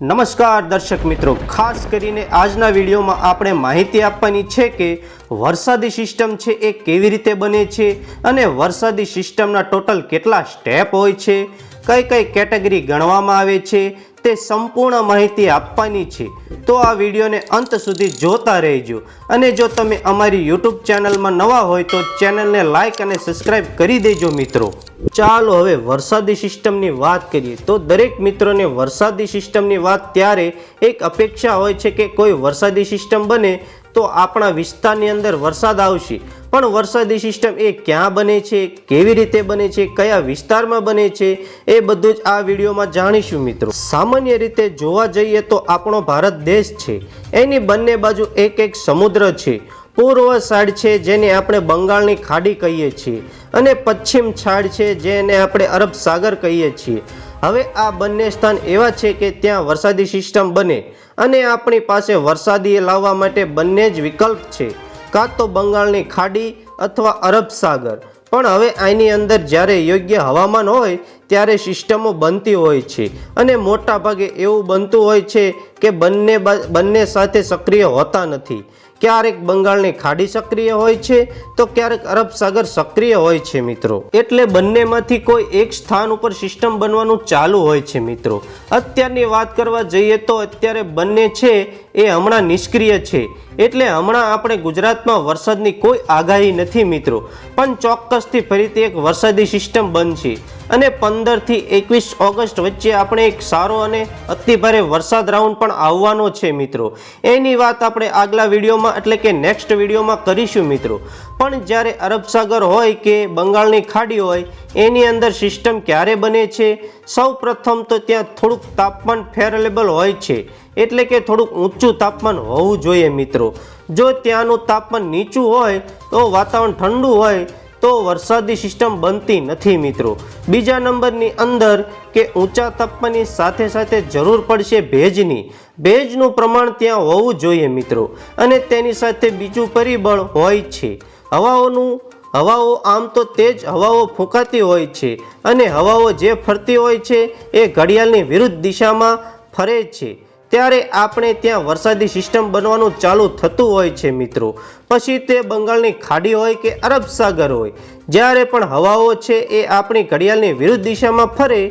નમસ્કાર દર્શક મિત્રો. ખાસ કરીને આજના વિડીયોમાં આપણે માહિતી આપવાની છે કે વરસાદી સિસ્ટમ છે એ કેવી રીતે બને છે અને વરસાદી સિસ્ટમના ટોટલ કેટલા સ્ટેપ હોય છે, કઈ કઈ કેટેગરી ગણવામાં આવે છે તે સંપૂર્ણ માહિતી આપવાની છે. તો આ વિડીયોને અંત સુધી જોતા રહેજો. અને જો તમે અમારી યુટ્યુબ ચેનલમાં નવા હોય તો ચેનલને લાઇક અને સબસ્ક્રાઇબ કરી દેજો મિત્રો. ચાલો હવે વરસાદી સિસ્ટમની વાત કરીએ. તો દરેક મિત્રોને વરસાદી સિસ્ટમની વાત ત્યારે એક અપેક્ષા હોય છે કે કોઈ વરસાદી સિસ્ટમ બને તો આપણા વિસ્તારની અંદર વરસાદ આવશે. પણ વરસાદી સિસ્ટમ એ ક્યાં બને છે, કેવી રીતે બને છે, કયા વિસ્તારમાં બને છે, એ બધું જ આ વિડીયોમાં જાણીશું મિત્રો. સામાન્ય રીતે જોવા જઈએ તો આપણો ભારત દેશ છે, એની બંને બાજુ એક એક સમુદ્ર છે, પૂર્વ સાડ છે જેને આપણે બંગાળની ખાડી કહીએ છીએ અને પશ્ચિમ છાડ છે જેને આપણે અરબ સાગર કહીએ છીએ. હવે આ બંને સ્થાન એવા છે કે ત્યાં વરસાદી સિસ્ટમ બને અને આપણી પાસે વરસાદી લાવવા માટે બંને જ વિકલ્પ છે. કાં તો બંગાળની ખાડી અથવા અરબ સાગર. પણ હવે આની અંદર જ્યારે યોગ્ય હવામાન હોય, ત્યારે સિસ્ટમો બનતી હોય છે. અને મોટા ભાગે એવું બનતું હોય છે કે બંને બંને સાથે સક્રિય હોતા નથી. ક્યારેક બંગાળની ખાડી સક્રિય હોય છે, તો ક્યારેક અરબ સાગર સક્રિય હોય છે મિત્રો. એટલે બંનેમાંથી કોઈ એક સ્થાન ઉપર સિસ્ટમ બનવાનું ચાલુ હોય છે મિત્રો. અત્યારની વાત કરવા જઈએ તો અત્યારે બંને છે, એ હમણાં નિષ્ક્રિય છે. એટલે હમણાં આપણે ગુજરાતમાં વરસાદની કોઈ આગાહી નથી મિત્રો. પણ ચોક્કસથી ફરીથી એક વરસાદી સિસ્ટમ બનશે. અને પંદરથી એકવીસ ઓગસ્ટ વચ્ચે આપણે એક સારો અને અતિભારે વરસાદ રાઉન્ડ પણ આવવાનો છે, મિત્રો. એની વાત આપણે આગલા વિડીયોમાં એટલે કે નેક્સ્ટ વિડીયોમાં કરીશું, મિત્રો. પણ જ્યારે અરબ સાગર હોય કે બંગાળની ખાડી હોય, એની અંદર સિસ્ટમ ક્યારે બને છે? સૌ તો ત્યાં થોડુંક તાપમાન ફેરેલેબલ હોય છે. એટલે કે થોડુંક ઊંચું તાપમાન હોવું જોઈએ, મિત્રો. જો ત્યાંનું તાપમાન નીચું હોય, તો વાતાવરણ ઠંડુ હોય તો વરસાદી સિસ્ટમ બનતી નથી મિત્રો. બીજા નંબરની અંદર કે ઊંચા તાપમાનની સાથે સાથે જરૂર પડશે ભેજની. ભેજનું પ્રમાણ ત્યાં હોવું જોઈએ મિત્રો. અને તેની સાથે બીજું પરિબળ હોય છે. હવાઓનું, હવાઓ આમ તો તેજ હવાઓ ફૂંકાતી હોય છે. અને હવાઓ જે ફરતી હોય છે એ ઘડિયાળની વિરુદ્ધ દિશામાં ફરે છે. ત્યારે આપણે ત્યાં વરસાદી સિસ્ટમ બનવાનું ચાલુ થતું હોય છે મિત્રો. પછી તે બંગાળની ખાડી હોય કે અરબ સાગર હોય, જ્યારે પણ હવાઓ છે એ આપણી ઘડિયાળની વિરુદ્ધ દિશામાં ફરે,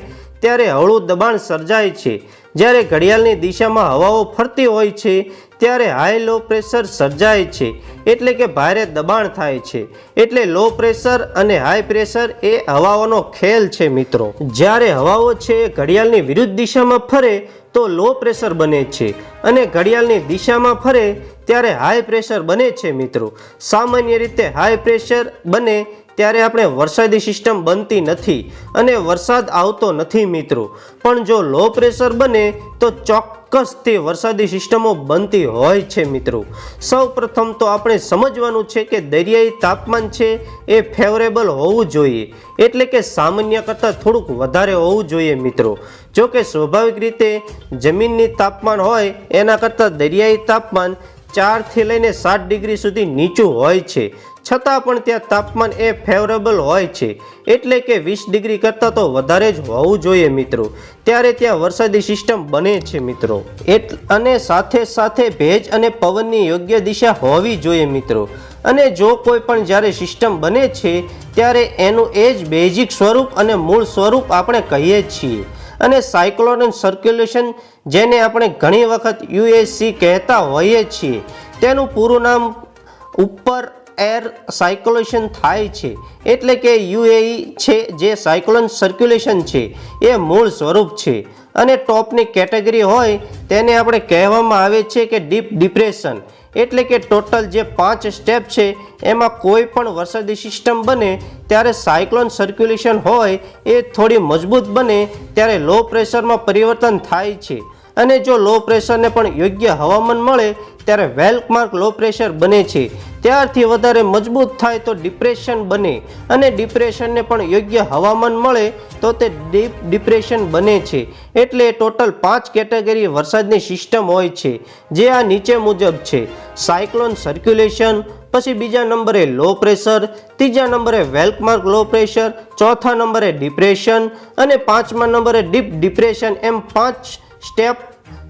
ત્યારે હળવું દબાણ સર્જાય છે. જ્યારે ઘડિયાળની દિશામાં હવાઓ ફરતી હોય છે, ત્યારે હાઈ લો પ્રેશર સર્જાય છે, એટલે કે ભારે દબાણ થાય છે. એટલે લો પ્રેશર અને હાઈ પ્રેશર એ હવાઓનો ખેલ છે મિત્રો. જ્યારે હવાઓ છે ઘડિયાળની વિરુદ્ધ દિશામાં ફરે, તો લો પ્રેશર બને છે. અને ઘડિયાળની દિશામાં ફરે, ત્યારે હાઈ પ્રેશર બને છે મિત્રો. સામાન્ય રીતે હાઈ પ્રેશર બને ત્યારે આપણે વરસાદી સિસ્ટમ બનતી નથી અને વરસાદ આવતો નથી મિત્રો. પણ જો લો પ્રેશર બને, તો ચોક્કસથી વરસાદી સિસ્ટમો બનતી હોય છે મિત્રો. સૌ પ્રથમ તો આપણે સમજવાનું છે કે દરિયાઈ તાપમાન છે એ ફેવરેબલ હોવું જોઈએ. એટલે કે સામાન્ય કરતાં થોડુંક વધારે હોવું જોઈએ મિત્રો. જો કે સ્વાભાવિક રીતે જમીનની તાપમાન હોય, એના કરતાં દરિયાઈ તાપમાન ચારથી લઈને સાત ડિગ્રી સુધી નીચું હોય છે. છતાં પણ ત્યાં તાપમાન એ ફેવરેબલ હોય છે. એટલે કે વીસ ડિગ્રી કરતાં તો વધારે જ હોવું જોઈએ મિત્રો. ત્યારે ત્યાં વરસાદી સિસ્ટમ બને છે મિત્રો. એટ, અને સાથે સાથે ભેજ અને પવનની યોગ્ય દિશા હોવી જોઈએ મિત્રો. અને જો કોઈ પણ જ્યારે સિસ્ટમ બને છે, ત્યારે એનું એ જ બેઝિક સ્વરૂપ અને મૂળ સ્વરૂપ આપણે કહીએ છીએ. અને સાયક્લોન સર્ક્યુલેશન જેને આપણે ઘણી વખત યુએસસી કહેતા હોઈએ છીએ, તેનું પૂરું નામ ઉપર એર સાયકોલેશન થાય છે, એટલે કે યુએઈ છે જે સાયકોલન સર્ક્યુલેશન છે, એ મૂળ સ્વરૂપ છે. અને ટોપની કેટેગરી હોય, તેને આપણે કહેવામાં આવે છે કે ડીપ ડિપ્રેશન. એટલે કે ટોટલ જે પાંચ સ્ટેપ છે, એમાં કોઈ પણ વરસાદી સિસ્ટમ બને, ત્યારે સાયક્લોન સર્ક્યુલેશન હોય, એ થોડી મજબૂત બને, ત્યારે લો પ્રેશરમાં પરિવર્તન થાય છે. અને જો લો પ્રેશરને પણ યોગ્ય હવામાન મળે ત્યારે વેલ્કમાર્ક લો પ્રેશર બને છે. ત્યારથી વધારે મજબૂત થાય તો ડિપ્રેશન બને અને ડિપ્રેશનને પણ યોગ્ય હવામાન મળે તો તે ડીપ ડિપ્રેશન બને છે. એટલે ટોટલ પાંચ કેટેગરી વરસાદની સિસ્ટમ હોય છે, જે આ નીચે મુજબ છે. સાયક્લોન સર્ક્યુલેશન, પછી બીજા નંબરે લો પ્રેશર, ત્રીજા નંબરે વેલ્કમાર્ક લો પ્રેશર, ચોથા નંબરે ડિપ્રેશન અને પાંચમા નંબરે ડીપ ડિપ્રેશન એમ પાંચ સ્ટેપ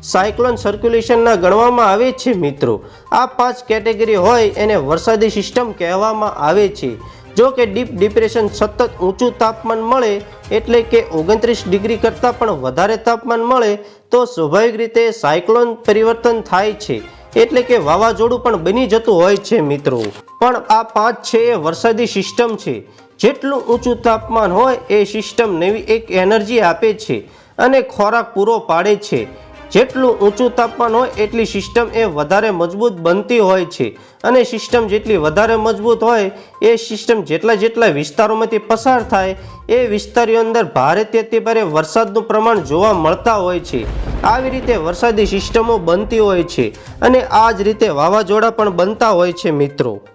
સાયક્લોન સર્ક્યુલેશનના ગણવામાં આવે છે મિત્રો. આ પાંચ કેટેગરી હોય એને વરસાદી સિસ્ટમ કહેવામાં આવે છે. જો કે ડીપ ડિપ્રેશન સતત ઊંચું તાપમાન મળે એટલે કે ઓગણત્રીસ ડિગ્રી કરતાં પણ વધારે તાપમાન મળે, તો સ્વાભાવિક રીતે સાયક્લોન પરિવર્તન થાય છે. એટલે કે વાવાઝોડું પણ બની જતું હોય છે મિત્રો. પણ આ પાંચ છે એ વરસાદી સિસ્ટમ છે. જેટલું ઊંચું તાપમાન હોય એ સિસ્ટમ નવી એક એનર્જી આપે છે અને ખોરાક પૂરો પાડે છે. જેટલું ઊંચું તાપમાન હોય એટલી સિસ્ટમ એ વધારે મજબૂત બનતી હોય છે. અને સિસ્ટમ જેટલી વધારે મજબૂત હોય, એ સિસ્ટમ જેટલા જેટલા વિસ્તારોમાંથી પસાર થાય, એ વિસ્તારો અંદર ભારે તેથી ભારે વરસાદનું પ્રમાણ જોવા મળતા હોય છે. આવી રીતે વરસાદી સિસ્ટમો બનતી હોય છે. અને આ જ રીતે વાવાઝોડા પણ બનતા હોય છે મિત્રો.